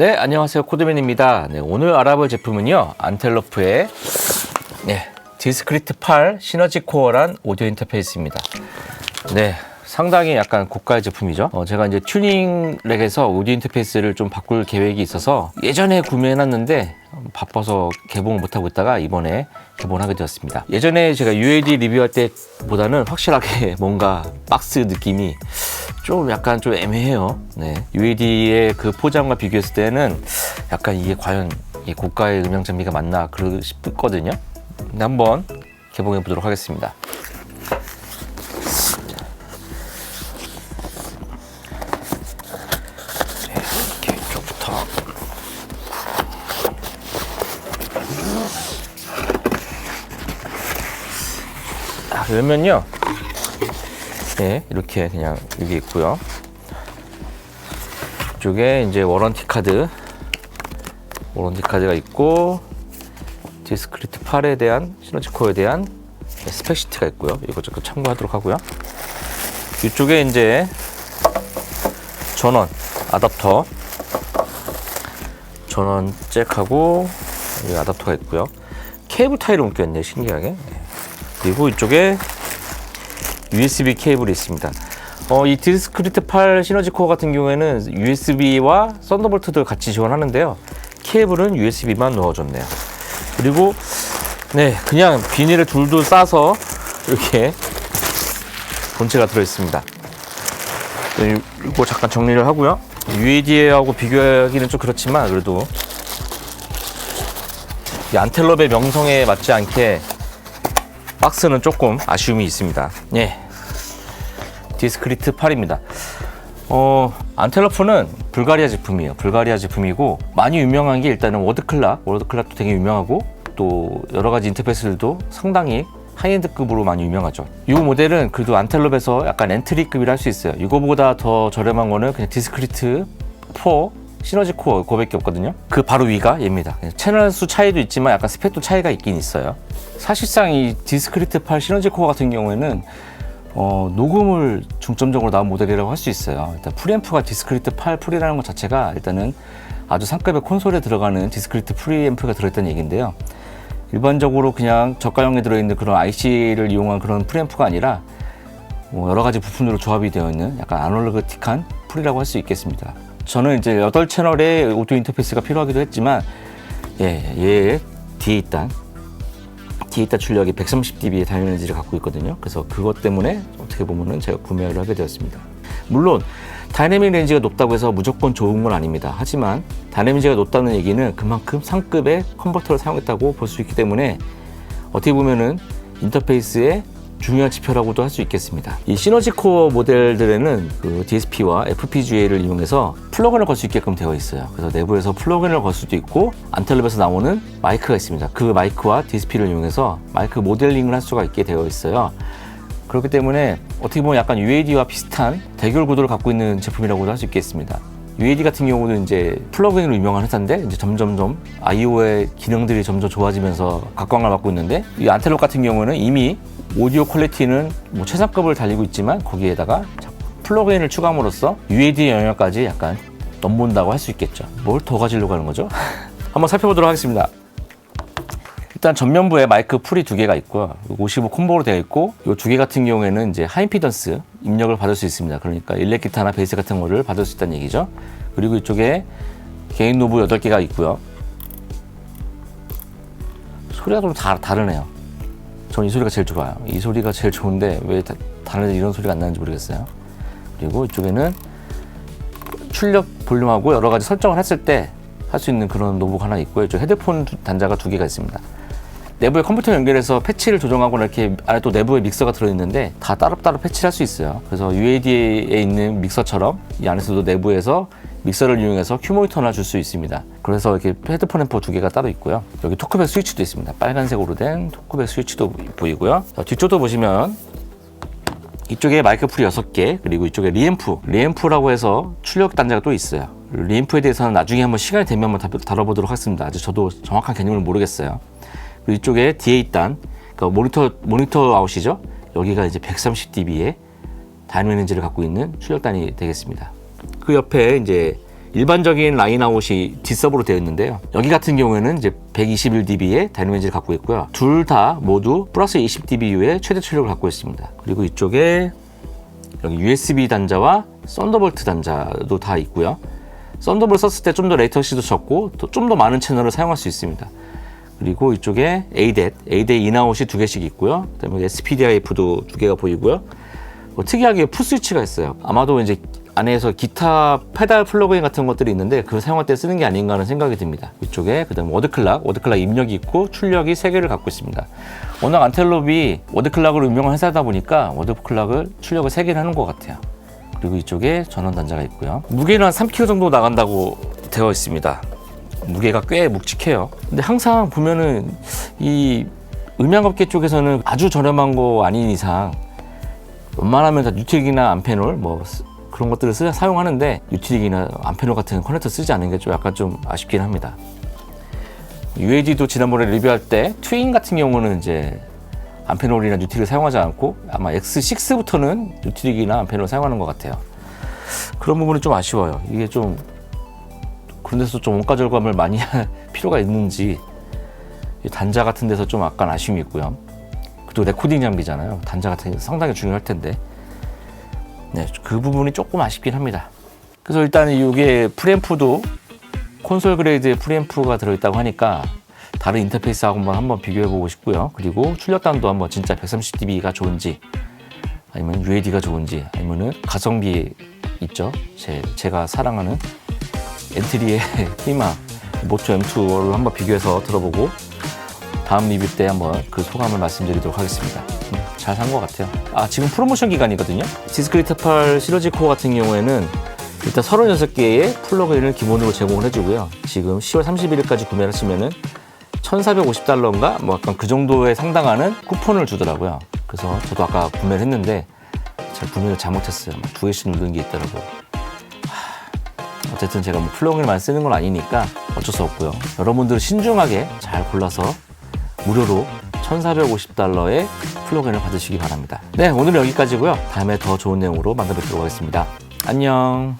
네, 안녕하세요. 코드맨입니다. 네, 오늘 알아볼 제품은요. 안텔로프의 네, 디스크리트 8 시너지 코어란 오디오 인터페이스입니다. 네, 상당히 약간 고가의 제품이죠. 어, 제가 이제 튜닝 렉에서 오디오 인터페이스를 좀 바꿀 계획이 있어서 예전에 구매해놨는데 바빠서 개봉을 못하고 있다가 이번에 개봉하게 되었습니다. 예전에 제가 UAD 리뷰할 때보다는 확실하게 뭔가 박스 느낌이 좀 약간 좀 애매해요. 네. UAD의 그 포장과 비교했을 때는 약간 이게 과연 이 고가의 음향 장비가 맞나 그러 싶거든요. 한번 개봉해 보도록 하겠습니다. 네, 열면요. 네, 이렇게 그냥 여기 있고요. 이쪽에 이제 워런티 카드, 워런티 카드가 있고 디스크리트 8에 대한 시너지 코어에 대한 스펙 시트가 있고요. 이것저것 참고하도록 하고요. 이쪽에 이제 전원 아답터 전원 잭하고 아답터가 있고요. 케이블 타일을 묶였네요. 신기하게. 그리고 이쪽에 USB 케이블이 있습니다. 어, 이 디스크리트 8 시너지 코어 같은 경우에는 USB와 썬더볼트도 같이 지원하는데요. 케이블은 USB만 넣어줬네요. 그리고 네 그냥 비닐을 둘둘 싸서 이렇게 본체가 들어있습니다. 네, 이거 잠깐 정리를 하고요. UAD하고 비교하기는 좀 그렇지만 그래도 이 안텔럽의 명성에 맞지 않게 박스는 조금 아쉬움이 있습니다. 예. 디스크리트 8입니다. 어, 안텔러프는 불가리아 제품이에요. 불가리아 제품이고 많이 유명한 게 일단은 워드클락, 워드클락도 되게 유명하고 또 여러 가지 인터페이스들도 상당히 하이엔드급으로 많이 유명하죠. 이 모델은 그래도 안텔럽에서 약간 엔트리급이라 할 수 있어요. 이거보다 더 저렴한 거는 그냥 디스크리트 4 시너지 코어 그거밖에 없거든요. 그 바로 위가 얘입니다. 채널 수 차이도 있지만 약간 스펙도 차이가 있긴 있어요. 사실상 이 디스크리트 8 시너지 코어 같은 경우에는 어, 녹음을 중점적으로 나온 모델이라고 할 수 있어요. 일단 프리앰프가 디스크리트 8 풀이라는 것 자체가 일단은 아주 상급의 콘솔에 들어가는 디스크리트 프리앰프가 들어있다는 얘기인데요. 일반적으로 그냥 저가형에 들어있는 그런 IC를 이용한 그런 프리앰프가 아니라 뭐 여러 가지 부품으로 조합이 되어 있는 약간 아날로그틱한 풀이라고 할 수 있겠습니다. 저는 이제 8채널의 오디오 인터페이스가 필요하기도 했지만 예, 얘 뒤에 있단 디에이터 출력이 130dB의 다이내미지를 갖고 있거든요. 그래서 그것 때문에 어떻게 보면은 제가 구매를 하게 되었습니다. 물론 다이내믹 렌즈가 높다고 해서 무조건 좋은 건 아닙니다. 하지만 다이내미지가 높다는 얘기는 그만큼 상급의 컨버터를 사용했다고 볼 수 있기 때문에 어떻게 보면은 인터페이스의 중요한 지표라고도 할 수 있겠습니다. 이 시너지 코어 모델들에는 그 DSP와 FPGA를 이용해서 플러그인을 걸 수 있게끔 되어 있어요. 그래서 내부에서 플러그인을 걸 수도 있고 안텔럽에서 나오는 마이크가 있습니다. 그 마이크와 DSP를 이용해서 마이크 모델링을 할 수가 있게 되어 있어요. 그렇기 때문에 어떻게 보면 약간 UAD와 비슷한 대결 구도를 갖고 있는 제품이라고도 할 수 있겠습니다. UAD 같은 경우는 이제 플러그인으로 유명한 회사인데 이제 점점점 I/O의 기능들이 점점 좋아지면서 각광을 받고 있는데 이 안텔롭 같은 경우는 이미 오디오 퀄리티는 뭐 최상급을 달리고 있지만 거기에다가 플러그인을 추가함으로써 UAD 영역까지 약간 넘본다고 할 수 있겠죠. 뭘 더 가지려고 하는 거죠? 한번 살펴보도록 하겠습니다. 일단 전면부에 마이크 풀이 두 개가 있고요. 55 콤보로 되어 있고 이 두 개 같은 경우에는 이제 하이피던스 입력을 받을 수 있습니다. 그러니까 일렉 기타나 베이스 같은 거를 받을 수 있다는 얘기죠. 그리고 이쪽에 개인 노브 8개가 있고요. 소리가 좀 다, 다르네요. 저는 이 소리가 제일 좋아요. 이 소리가 제일 좋은데 왜 다, 다른 데 이런 소리가 안 나는지 모르겠어요. 그리고 이쪽에는 출력 볼륨하고 여러 가지 설정을 했을 때 할 수 있는 그런 노브가 하나 있고요. 이쪽 헤드폰 두- 단자가 두 개가 있습니다. 내부에 컴퓨터 연결해서 패치를 조정하거나 이렇게 안에 또 내부에 믹서가 들어있는데 다 따로따로 패치를 할 수 있어요. 그래서 UAD에 있는 믹서처럼 이 안에서도 내부에서 믹서를 이용해서 큐 모니터나 줄 수 있습니다. 그래서 이렇게 헤드폰 앰프 두 개가 따로 있고요. 여기 토크백 스위치도 있습니다. 빨간색으로 된 토크백 스위치도 보이고요. 자, 뒤쪽도 보시면 이쪽에 마이크 풀이 6개 그리고 이쪽에 리앰프 리앰프라고 해서 출력 단자가 또 있어요 리앰프에 대해서는 나중에 한번 시간이 되면 한번 다- 다뤄보도록 하겠습니다 아직 저도 정확한 개념을 모르겠어요 이쪽에 DA 단 그러니까 모니터 모니터 아웃이죠 여기가 이제 130dB의 다이내믹 렌즈를 갖고 있는 출력단이 되겠습니다 그 옆에 이제 일반적인 라인 아웃이 뒷섭으로 되어 있는데요. 여기 같은 경우에는 이제 121dB의 다이내믹을 갖고 있고요. 둘 다 모두 플러스 20dB의 최대 출력을 갖고 있습니다. 그리고 이쪽에 여기 USB 단자와 썬더볼트 단자도 다 있고요. 썬더볼 썼을 때 좀 더 레이턴시도 적고 좀더 많은 채널을 사용할 수 있습니다. 그리고 이쪽에 ADET, ADET 인아웃이 두 개씩 있고요. 그다음에 SPDIF도 두 개가 보이고요. 뭐 특이하게 푸 스위치가 있어요. 아마도 이제 안에서 기타 페달 플러그인 같은 것들이 있는데 그걸 사용할 때 쓰는 게 아닌가 하는 생각이 듭니다. 이쪽에 그다음 워드클락, 워드클락 입력이 있고 출력이 세 개를 갖고 있습니다. 워낙 안텔롭이 워드클락을 운영한 회사다 보니까 워드클락을 출력을 세 개를 하는 것 같아요. 그리고 이쪽에 전원 단자가 있고요. 무게는 한 3kg 정도 나간다고 되어 있습니다. 무게가 꽤 묵직해요. 근데 항상 보면은 이 음향업계 쪽에서는 아주 저렴한 거 아닌 이상 웬만하면 다 뉴트릭이나 암페놀 뭐 쓰- 그런 것들을 쓰, 사용하는데 뉴트릭이나 암페놀 같은 커넥터 쓰지 않는 게 좀 약간 좀 아쉽긴 합니다. UAD도 지난번에 리뷰할 때 트윈 같은 경우는 이제 암페놀이나 뉴트릭을 사용하지 않고 아마 X6부터는 뉴트릭이나 암페놀을 사용하는 것 같아요. 그런 부분이 좀 아쉬워요. 이게 좀 그런 데서 좀 원가 절감을 많이 할 필요가 있는지 이 단자 같은 데서 좀 약간 아쉬움이 있고요. 그리고 레코딩 장비잖아요. 단자 같은 게 상당히 중요할 텐데. 네, 그 부분이 조금 아쉽긴 합니다. 그래서 일단 이게 프리앰프도 콘솔 그레이드의 프리앰프가 들어있다고 하니까 다른 인터페이스하고 한번, 비교해보고 싶고요. 그리고 출력단도 한번 진짜 130dB가 좋은지 아니면 UAD가 좋은지 아니면은 가성비 있죠. 제, 제가 사랑하는 엔트리의 희망 모토 M2를 한번 비교해서 들어보고 다음 리뷰 때 한번 그 소감을 말씀드리도록 하겠습니다. 잘 산 것 같아요. 아, 지금 프로모션 기간이거든요. 디스크리트 8 시너지 코어 같은 경우에는 일단 36개의 플러그인을 기본으로 제공을 해주고요. 지금 10월 31일까지 구매를 하시면은 1,450달러인가? 뭐 약간 그 정도에 상당하는 쿠폰을 주더라고요. 그래서 저도 아까 구매를 했는데 제가 구매를 잘못했어요. 막두 개씩 누른 게 있더라고요. 어쨌든 제가 뭐 많이 쓰는 건 아니니까 어쩔 수 없고요. 여러분들은 신중하게 잘 골라서 무료로 1,450달러의 플러그인을 받으시기 바랍니다. 네, 오늘은 여기까지고요. 다음에 더 좋은 내용으로 만나 뵙도록 하겠습니다. 안녕.